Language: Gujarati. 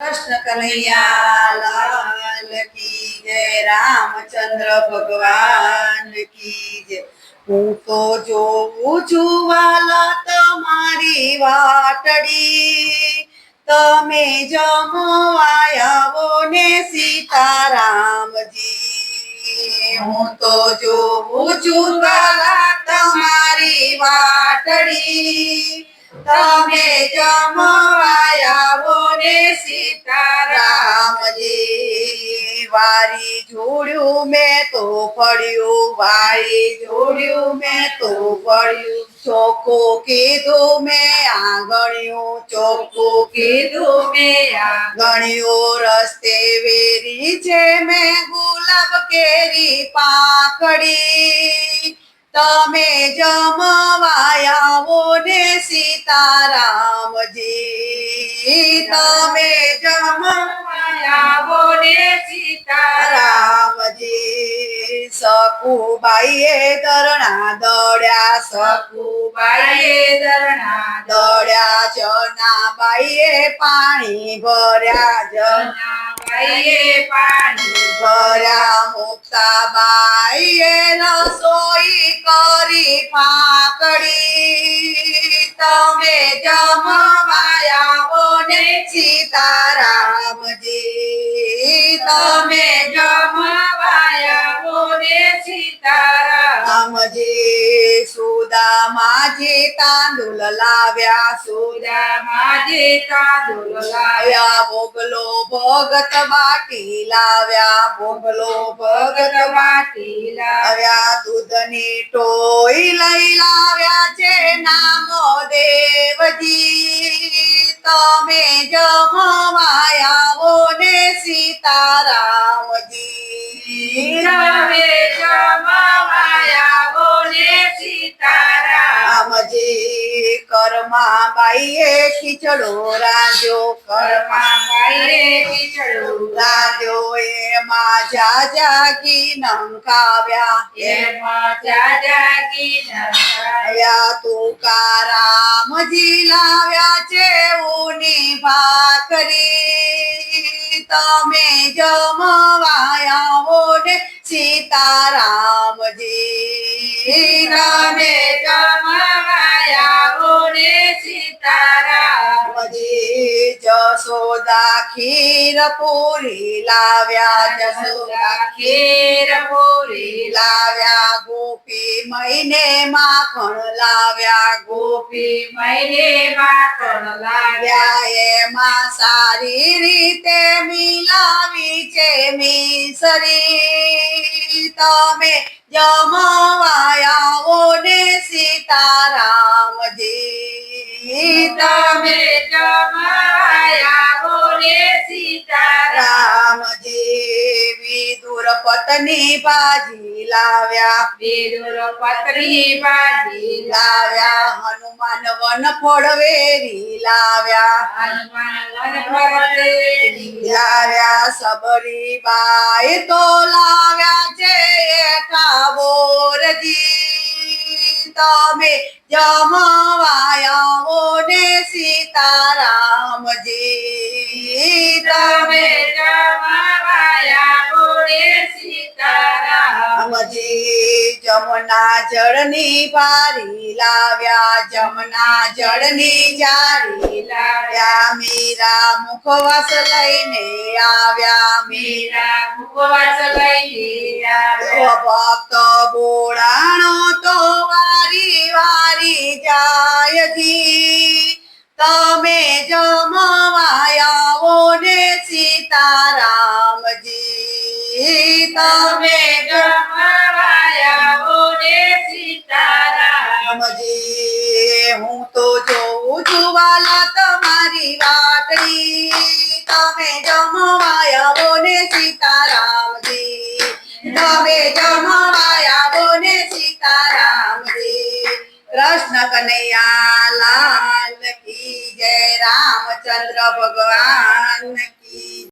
કૃષ્ણ કનૈયા કી જય, રામચંદ્ર ભગવાન કી જય. હું તો જોઉં છું વાલા તમારી વાટડી. તમે જમવા આવો ને સીતારામજી. હું તો જોઉં છું વાલા તમારી વાટડી. તમે જમવા આવો ને સીતારામજી, વારી જોડ્યું મેં તો પડ્યું, વારી જોડ્યું મેં તો પડ્યું, ચોખ્ખું કીધું મેં આંગણ્યું, ચોખ્ખું કીધું મેં આંગણ્યું, રસ્તે વેરી છે મેં ગુલાબ કેરી પાકડી. તમે જમવા આવો ને સીતારામજી તમે જમવા આવો ને સીતારામ રામજી સકુબાઈએ દરણા દળ્યા સકુ બાઈએ દરણા દળ્યા જનાબાઈએ પાણી ભર્યા જના બાઈએ પાણી ભર્યા મુક્તાબાઈએ રસોઈ કરી ફાકડી તમે જમવાયા ને સીતારામજી. તમે જમવાયા ને સીતારામ રામજી સુદામાજી તાંદુલ લાવ્યા माझे માજી તાંદુલ લાવ્યા લાવ્યા वाटी ભગત भोगलो લાવ્યા वाटी લાવ્યા દૂધની ટોઈ લઈ લાવ્યા છે નામો દેવજી તમે જમવા આવો ને સીતારામજી તમે રામજી કર્મા બાઈએ ખીચડો રાજો કર્મા બાઈએ ખીચડું રાજો એમાં જાજા ઘી નંખાવ્યા. એમાં જાજાકી નરસાયા. આવ્યા તુકારામજી લાવ્યા છે ઉની ભાખરી તમે જમવાયા ઓને સીતારામજી તમે જસોદા ખીર પૂરી લાવ્યા જસોદા ખીર પૂરી લાવ્યા ગોપી મહિને માખણ લાવ્યા ગોપી મહિને માખણ લાવ્યા એમાં સારી રીતે મિલાવી છે મિસરી તમે જમવા આવો ને સીતારામજી તમે જમવાયા બાજી વિદુર પત્ની લાવ્યા. વિદુર પત્રી બાજી લાવ્યા. હનુમાન વન ફળવેરી લાવ્યા. હનુમાન વન ફરતે લાવ્યા. સબરી બાઈ તો લાવ્યા જે કાબોરજી તમે જમવા આવો ને સીતારામજી રામજી જમના જળની પારી લાવ્યા, જમના જળની જારી લાવ્યા. મીરા મુખવાસ લઈને આવ્યા, મીરા મુખવાસ લઈને આવ્યા. ભક્ત બોડાણો તો વારી વારી જાય જી. તમે જમવા આવો ને સીતારામજી. તમે હું તો જોઉં છું વાલા તમારી વાતડી તમે જમવાયા આવો ને સીતારામજી. તમે જમવાયા આવો ને સીતારામજી. કૃષ્ણ કનૈયા લાલ કી જય રામચંદ્ર ભગવાન કી